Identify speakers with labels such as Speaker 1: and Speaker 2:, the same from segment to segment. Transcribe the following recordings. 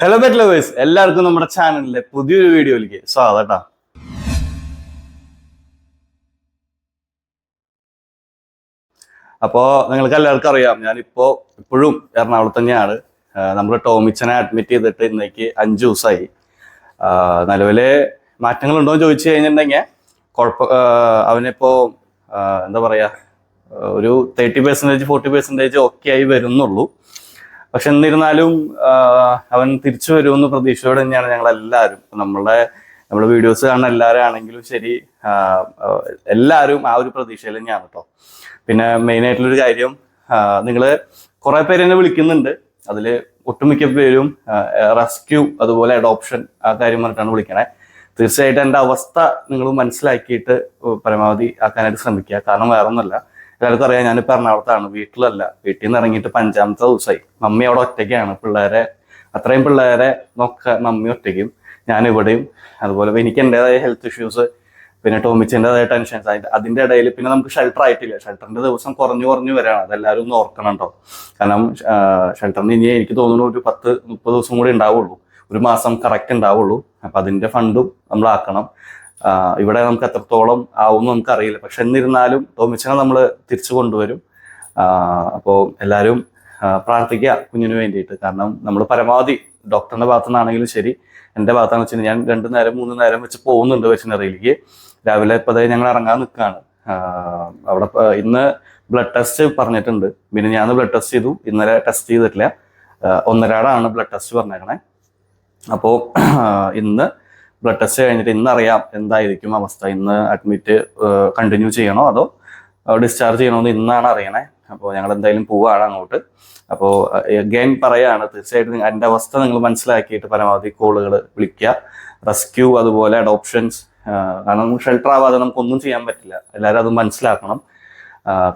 Speaker 1: Hello bet lovers എല്ലാവർക്കും നമ്മുടെ ചാനലിലെ പുതിയൊരു വീഡിയോയിലേക്ക് സ്വാഗതം കേട്ടോ അപ്പോൾ നിങ്ങൾക്ക് എല്ലാവർക്കും അറിയാം ഞാനിപ്പോൾ ഇപ്പോഴും എറണാകുളത്ത് തന്നെയാണ്. നമ്മൾ ടോമിച്ചനെ അഡ്മിറ്റ് ചെയ്തിട്ട് ഇന്നേക്ക് അഞ്ച് ദിവസമായി നിലവിലെ മാറ്റങ്ങളുണ്ടോ എന്ന് ചോദിച്ചു കഴിഞ്ഞിട്ടുണ്ടെങ്കിൽ കുഴപ്പ അവനിപ്പോൾ എന്താ പറയുക ഒരു തേർട്ടി പെർസെന്റേജ് ഫോർട്ടി പെർസെന്റേജ് ഒക്കെ ആയി വരുന്നുള്ളൂ. പക്ഷെ എന്നിരുന്നാലും അവൻ തിരിച്ചു വരുമെന്ന് പ്രതീക്ഷയോടെ തന്നെയാണ് ഞങ്ങൾ എല്ലാവരും നമ്മളുടെ നമ്മുടെ വീഡിയോസ് കാണുന്ന എല്ലാവരും ആണെങ്കിലും ശരി എല്ലാവരും ആ ഒരു പ്രതീക്ഷയിൽ തന്നെയാണ് കേട്ടോ. പിന്നെ മെയിൻ ആയിട്ടുള്ളൊരു കാര്യം നിങ്ങൾ കുറെ പേര് എന്നെ വിളിക്കുന്നുണ്ട്. അതിൽ ഒട്ടുമിക്ക പേരും റെസ്ക്യൂ അതുപോലെ അഡോപ്ഷൻ ആ കാര്യം പറഞ്ഞിട്ടാണ് വിളിക്കണേ. തീർച്ചയായിട്ടും എന്റെ അവസ്ഥ നിങ്ങൾ മനസ്സിലാക്കിയിട്ട് പരമാവധി ആക്കാനായിട്ട് ശ്രമിക്കുക. കാരണം വേറെ എല്ലാവർക്കും അറിയാം ഞാനിപ്പോൾ എറണാകുളത്താണ്. വീട്ടിലല്ല വീട്ടിൽ നിന്ന് ഇറങ്ങിയിട്ട് പഞ്ചാമത്തെ ദിവസമായി മമ്മി അവിടെ ഒറ്റയ്ക്കാണ്. പിള്ളേരെ അത്രയും പിള്ളേരെ നോക്ക മമ്മി ഒറ്റയ്ക്കും ഞാൻ ഇവിടെയും. അതുപോലെ എനിക്ക് എന്റെതായ ഹെൽത്ത് ഇഷ്യൂസ് പിന്നെ ടോമിച്ചിന്റെതായ ടെൻഷൻസ് അതിന്റെ അതിന്റെ ഇടയിൽ പിന്നെ നമുക്ക് ഷെൽട്ടർ ആയിട്ടില്ല. ഷെൽട്ടറിന്റെ ദിവസം കുറഞ്ഞു കുറഞ്ഞു വരാണ്. അതെല്ലാവരും ഒന്ന് ഓർക്കണം കേട്ടോ കാരണം ഷെൽട്ടറിന് ഇനി എനിക്ക് തോന്നുന്നു ഒരു പത്ത് മുപ്പത് ദിവസം കൂടി ഉണ്ടാവുള്ളൂ. ഒരു മാസം കറക്റ്റ് ഉണ്ടാവുള്ളൂ. അപ്പം അതിന്റെ ഫണ്ടും ആഹ് ഇവിടെ നമുക്ക് എത്രത്തോളം ആവും നമുക്ക് അറിയില്ല പക്ഷെ എന്നിരുന്നാലും ടോമിച്ചനെ നമ്മൾ തിരിച്ചു കൊണ്ടുവരും. അപ്പോൾ എല്ലാവരും പ്രാർത്ഥിക്കുക കുഞ്ഞിന് വേണ്ടിയിട്ട്. കാരണം നമ്മൾ പരമാവധി ഡോക്ടറിന്റെ ഭാഗത്തു നിന്നാണെങ്കിലും ശരി എന്റെ ഭാഗത്താണെന്ന് വെച്ചാൽ ഞാൻ രണ്ടു നേരം മൂന്ന് നേരം വെച്ച് പോകുന്നുണ്ട് വെറ്റിനറിയിലേക്ക്. രാവിലെ ഇപ്പോൾ ഞങ്ങൾ ഇറങ്ങാൻ നിൽക്കുകയാണ്. അവിടെ ഇന്ന് ബ്ലഡ് ടെസ്റ്റ് പറഞ്ഞിട്ടുണ്ട്. പിന്നെ ഞാൻ ബ്ലഡ് ടെസ്റ്റ് ചെയ്തു. ഇന്നലെ ടെസ്റ്റ് ചെയ്തിട്ടില്ല. ഒന്നരാടാണ് ബ്ലഡ് ടെസ്റ്റ് പറഞ്ഞേക്കണേ. അപ്പോൾ ഇന്ന് ബ്ലഡ് ടെസ്റ്റ് കഴിഞ്ഞിട്ട് ഇന്ന് അറിയാം എന്തായിരിക്കും അവസ്ഥ. ഇന്ന് അഡ്മിറ്റ് കണ്ടിന്യൂ ചെയ്യണോ അതോ ഡിസ്ചാർജ് ചെയ്യണോ എന്ന് ഇന്നാണ് അറിയണേ. അപ്പോൾ ഞങ്ങൾ എന്തായാലും പോവുകയാണ് അങ്ങോട്ട് അപ്പോൾ ഗെയിൻ പറയുകയാണ് തീർച്ചയായിട്ടും എന്റെ അവസ്ഥ നിങ്ങൾ മനസ്സിലാക്കിയിട്ട് പരമാവധി കോളുകൾ വിളിക്കുക. റെസ്ക്യൂ അതുപോലെ അഡോപ്ഷൻസ് കാരണം ഷെൽട്ടർ ആവാതെ നമുക്കൊന്നും ചെയ്യാൻ പറ്റില്ല. എല്ലാവരും അത് മനസ്സിലാക്കണം.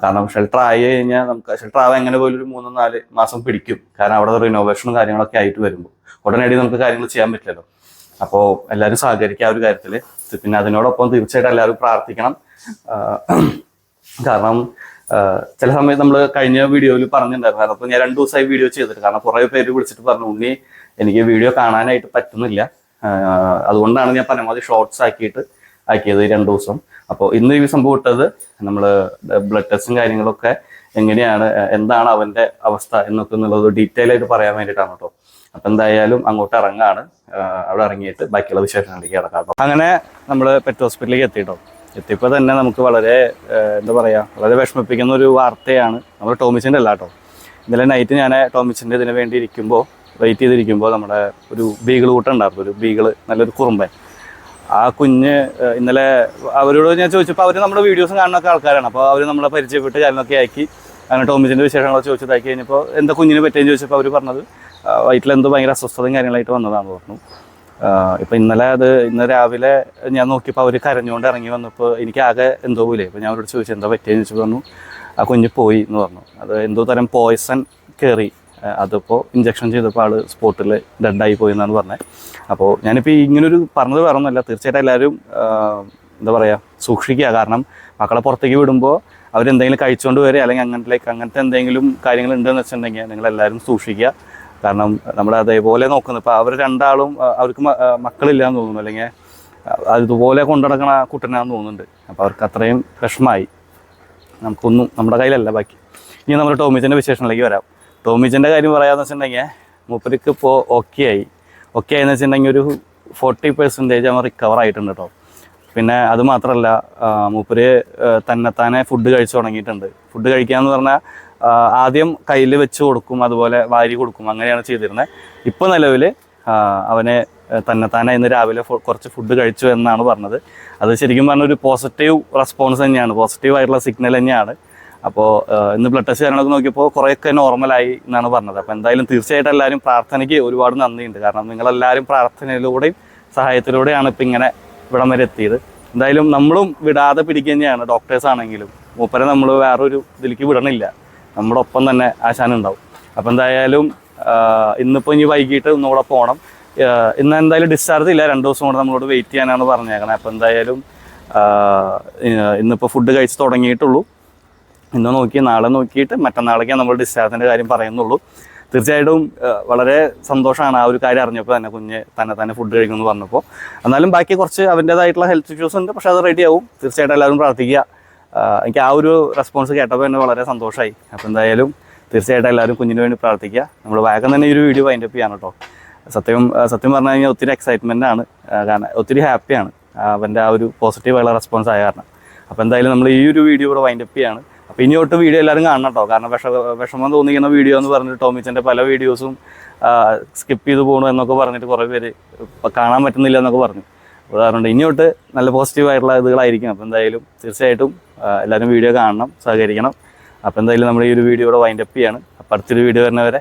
Speaker 1: കാരണം ഷെൽട്ടർ ആയി കഴിഞ്ഞാൽ നമുക്ക് ഷെൽട്ടർ ആവാൻ എങ്ങനെ പോലും ഒരു മൂന്ന് നാല് മാസം പിടിക്കും. കാരണം അവിടെ റിനോവേഷനും കാര്യങ്ങളൊക്കെ ആയിട്ട് വരുമ്പോൾ. ഉടനടി നമുക്ക് കാര്യങ്ങൾ ചെയ്യാൻ പറ്റില്ലല്ലോ. അപ്പോൾ എല്ലാവരും സഹകരിക്കുക ആ ഒരു കാര്യത്തിൽ. പിന്നെ അതിനോടൊപ്പം തീർച്ചയായിട്ടും എല്ലാവരും പ്രാർത്ഥിക്കണം. കാരണം ചില സമയത്ത് നമ്മൾ കഴിഞ്ഞ വീഡിയോയിൽ പറഞ്ഞിട്ടുണ്ടായിരുന്നു. അപ്പൊ അപ്പോൾ ഞാൻ രണ്ട് ദിവസമായി വീഡിയോ ചെയ്തിട്ട്. കാരണം കുറേ പേര് വിളിച്ചിട്ട് പറഞ്ഞു ഉണ്ണി എനിക്ക് വീഡിയോ കാണാനായിട്ട് പറ്റുന്നില്ല. അതുകൊണ്ടാണ് ഞാൻ പരമാവധി ഷോർട്സ് ആക്കിയിട്ട് ആക്കിയത് ഈ രണ്ട് ദിവസം. അപ്പോൾ ഇന്ന് ഈ സംഭവം ഇട്ടത് നമ്മൾ ബ്ലഡ് ടെസ്റ്റും കാര്യങ്ങളൊക്കെ എങ്ങനെയാണ് എന്താണ് അവന്റെ അവസ്ഥ എന്നൊക്കെ എന്നുള്ളത് ഡീറ്റെയിൽ ആയിട്ട് പറയാൻ വേണ്ടിയിട്ടാണ് കേട്ടോ. അപ്പൊ എന്തായാലും അങ്ങോട്ട് ഇറങ്ങാണ്. അവിടെ ഇറങ്ങിയിട്ട് ബാക്കിയുള്ള വിശേഷങ്ങളിലേക്ക് കേട്ടോ അങ്ങനെ നമ്മൾ പെറ്റ് ഹോസ്പിറ്റലിലേക്ക് എത്തിയിട്ടോ. എത്തിയപ്പോൾ തന്നെ നമുക്ക് വളരെ എന്താ പറയുക വളരെ വിഷമിപ്പിക്കുന്ന ഒരു വാർത്തയാണ് നമ്മൾ ടോമിച്ചിന്റെ അല്ല കേട്ടോ. ഇന്നലെ നൈറ്റ് ഞാൻ ടോമിച്ചിന്റെ ഇതിന് വേണ്ടി ഇരിക്കുമ്പോൾ വെയിറ്റ് ചെയ്തിരിക്കുമ്പോൾ നമ്മുടെ ഒരു ബീഗിൾ കൂട്ടുണ്ടായിരുന്നു ഒരു ബീഗിൾ നല്ലൊരു കുറുമ്പൻ. ആ കുഞ്ഞ് ഇന്നലെ അവരോട് ഞാൻ ചോദിച്ചപ്പോൾ അവർ നമ്മുടെ വീഡിയോസും കാണുന്നൊക്കെ ആൾക്കാരാണ്. അപ്പോൾ അവർ നമ്മളെ പരിചയപ്പെട്ട് ചാനലൊക്കെ ആക്കി അങ്ങനെ ടോമിച്ചിന്റെ വിശേഷങ്ങളൊക്കെ ചോദിച്ചതാക്കി കഴിഞ്ഞപ്പോൾ എന്താ കുഞ്ഞിനെ പറ്റിയെന്ന് ചോദിച്ചപ്പോൾ അവർ പറഞ്ഞത് വയറ്റിലെന്തോ ഭയങ്കര അസ്വസ്ഥതയും കാര്യങ്ങളായിട്ട് വന്നതാണെന്ന് പറഞ്ഞു ഇപ്പം ഇന്നലെ അത് ഇന്ന് രാവിലെ ഞാൻ നോക്കിയപ്പോൾ അവർ കരഞ്ഞുകൊണ്ട് ഇറങ്ങി വന്നപ്പോൾ എനിക്ക് ആകെ എന്തോ പോലെ അപ്പോൾ ഞാൻ അവരോട് ചോദിച്ചു എന്താ പറ്റിയെന്ന് ചോദിച്ചു പറഞ്ഞു ആ കുഞ്ഞ് പോയി എന്ന് പറഞ്ഞു. അത് എന്തോ തരം പോയ്സൺ കയറി അതിപ്പോൾ ഇഞ്ചക്ഷൻ ചെയ്തപ്പോൾ ആൾ സ്പോട്ടിൽ ഡെഡായി പോയി എന്നാണ് പറഞ്ഞത് അപ്പോൾ ഞാനിപ്പോൾ ഇങ്ങനൊരു പറഞ്ഞത് വേറെ ഒന്നുമല്ല തീർച്ചയായിട്ടും എല്ലാവരും എന്താ പറയുക സൂക്ഷിക്കുക. കാരണം മക്കളെ പുറത്തേക്ക് വിടുമ്പോൾ അവരെന്തെങ്കിലും കഴിച്ചുകൊണ്ട് വരിക അല്ലെങ്കിൽ അങ്ങനത്തേക്ക് അങ്ങനത്തെ എന്തെങ്കിലും കാര്യങ്ങൾ ഉണ്ടെന്ന് വെച്ചിട്ടുണ്ടെങ്കിൽ നിങ്ങളെല്ലാവരും സൂക്ഷിക്കുക. കാരണം നമ്മൾ അതേപോലെ നോക്കുന്നത് ഇപ്പോൾ അവർ രണ്ടാളും അവർക്ക് മക്കളില്ല എന്ന് തോന്നുന്നു. അല്ലെങ്കിൽ അതുപോലെ കൊണ്ടുനടക്കണ കുട്ടനാന്ന് തോന്നുന്നുണ്ട്. അപ്പോൾ അവർക്ക് അത്രയും വിഷമായി നമുക്കൊന്നും നമ്മുടെ കയ്യിലല്ല ബാക്കി. ഇനി നമ്മൾ ടോമിച്ചന്റെ വിശേഷങ്ങളിലേക്ക് വരാം. ടോമിച്ചന്റെ കാര്യം പറയാമെന്ന് വെച്ചിട്ടുണ്ടെങ്കിൽ മൂപ്പർക്ക് ഇപ്പോൾ ഓക്കെ ആയി. ഓക്കെ ആയെന്ന് വെച്ചിട്ടുണ്ടെങ്കിൽ ഒരു ഫോർട്ടി പെർസെന്റേജ് അവൻ റിക്കവർ ആയിട്ടുണ്ട് കേട്ടോ പിന്നെ അത് മാത്രമല്ല മൂപ്പര് തന്നെത്താനെ ഫുഡ് കഴിച്ചു തുടങ്ങിയിട്ടുണ്ട്. ഫുഡ് കഴിക്കുക എന്ന് പറഞ്ഞാൽ ആദ്യം കയ്യിൽ വെച്ച് കൊടുക്കും അതുപോലെ വാരി കൊടുക്കും അങ്ങനെയാണ് ചെയ്തിരുന്നത്. ഇപ്പോൾ നിലവിൽ അവനെ തന്നെത്താനെ ഇന്ന് രാവിലെ കുറച്ച് ഫുഡ് കഴിച്ചു എന്നാണ് പറഞ്ഞത്. അത് ശരിക്കും പറഞ്ഞ ഒരു പോസിറ്റീവ് റെസ്പോൺസ് തന്നെയാണ്. പോസിറ്റീവ് ആയിട്ടുള്ള സിഗ്നൽ തന്നെയാണ്. അപ്പോൾ ഇന്ന് ബ്ലഡ് ടെസ്റ്റ് കാര്യങ്ങളൊക്കെ നോക്കിയപ്പോൾ കുറേയൊക്കെ നോർമലായി എന്നാണ് പറഞ്ഞത്. അപ്പോൾ എന്തായാലും തീർച്ചയായിട്ടും എല്ലാവരും പ്രാർത്ഥനയ്ക്ക് ഒരുപാട് നന്ദിയുണ്ട്. കാരണം നിങ്ങളെല്ലാവരും പ്രാർത്ഥനയിലൂടെയും സഹായത്തിലൂടെയാണ് ഇപ്പം ഇങ്ങനെ ഇവിടം വരെ എത്തിയത്. എന്തായാലും നമ്മളും വിടാതെ പിടിക്കുക തന്നെയാണ്. ഡോക്ടേഴ്സ് ആണെങ്കിലും മൂപ്പരെ നമ്മൾ വേറൊരു ഇതിലേക്ക് വിടണില്ല. നമ്മുടെ ഒപ്പം തന്നെ ആശാൻ ഉണ്ടാവും. അപ്പം എന്തായാലും ഇന്നിപ്പോൾ ഇനി വൈകിട്ട് ഒന്നുകൂടെ പോകണം ഇന്ന് എന്തായാലും ഡിസ്ചാർജ് ഇല്ല. രണ്ട് ദിവസം കൂടെ നമ്മളോട് വെയിറ്റ് ചെയ്യാനാണ് പറഞ്ഞേക്കണത് അപ്പോൾ എന്തായാലും ഇന്നിപ്പോൾ ഫുഡ് കഴിച്ച് തുടങ്ങിയിട്ടുള്ളൂ. ഇന്ന് നോക്കി നാളെ നോക്കിയിട്ട് മറ്റന്നാളേക്കാണ് നമ്മൾ ഡിസ്ചാർജിന്റെ കാര്യം പറയുന്നുള്ളൂ. തീർച്ചയായിട്ടും വളരെ സന്തോഷമാണ് ആ ഒരു കാര്യം അറിഞ്ഞപ്പോൾ തന്നെ കുഞ്ഞ് തന്നെ തന്നെ ഫുഡ് കഴിക്കുമെന്ന് പറഞ്ഞപ്പോൾ എന്നാലും ബാക്കി കുറച്ച് അവന്റേതായിട്ടുള്ള ഹെൽത്ത് ഇഷ്യൂസ് ഉണ്ട്. പക്ഷേ അത് റെഡി ആവും. തീർച്ചയായിട്ടും എല്ലാവരും പ്രാർത്ഥിക്കുക. എനിക്ക് ആ ഒരു റെസ്പോൺസ് കേട്ടപ്പോൾ തന്നെ വളരെ സന്തോഷമായി അപ്പോൾ എന്തായാലും തീർച്ചയായിട്ടും എല്ലാവരും കുഞ്ഞിന് വേണ്ടി പ്രാർത്ഥിക്കുക. നമ്മൾ വേഗം തന്നെ ഒരു വീഡിയോ വൈൻഡപ്പ് ചെയ്യാൻ കേട്ടോ. സത്യം സത്യം പറഞ്ഞു കഴിഞ്ഞാൽ ഒത്തിരി എക്സൈറ്റ്മെന്റ് ആണ്. കാരണം ഒത്തിരി ഹാപ്പിയാണ് അവന്റെ ആ ഒരു പോസിറ്റീവ് പോസിറ്റീവായുള്ള റെസ്പോൺസ് ആയ കാരണം. അപ്പോൾ എന്തായാലും നമ്മൾ ഈ ഒരു വീഡിയോ ഇവിടെ വൈൻഡപ്പ് ചെയ്യാണ്. അപ്പോൾ ഇനി തൊട്ട് വീഡിയോ എല്ലാവരും കാണണം കേട്ടോ. കാരണം വിഷ വിഷമം തോന്നിക്കുന്ന വീഡിയോ എന്ന് പറഞ്ഞിട്ട് ടോമിച്ചന്റെ പല വീഡിയോസും സ്കിപ്പ് ചെയ്ത് പോകണു എന്നൊക്കെ പറഞ്ഞിട്ട് കുറേ പേര് കാണാൻ പറ്റുന്നില്ല എന്നൊക്കെ പറഞ്ഞു. അപ്പോൾ ഇനിയോട്ട് നല്ല പോസിറ്റീവ് ആയിട്ടുള്ള ഇതുകളായിരിക്കും. അപ്പോൾ എന്തായാലും തീർച്ചയായിട്ടും എല്ലാവരും വീഡിയോ കാണണം സഹകരിക്കണം. അപ്പോൾ എന്തായാലും നമ്മൾ ഈ ഒരു വീഡിയോ ഇവിടെ വൈൻഡപ്പ് ചെയ്യാണ്. അപ്പോൾ അടുത്തൊരു വീഡിയോ വരുന്നവരെ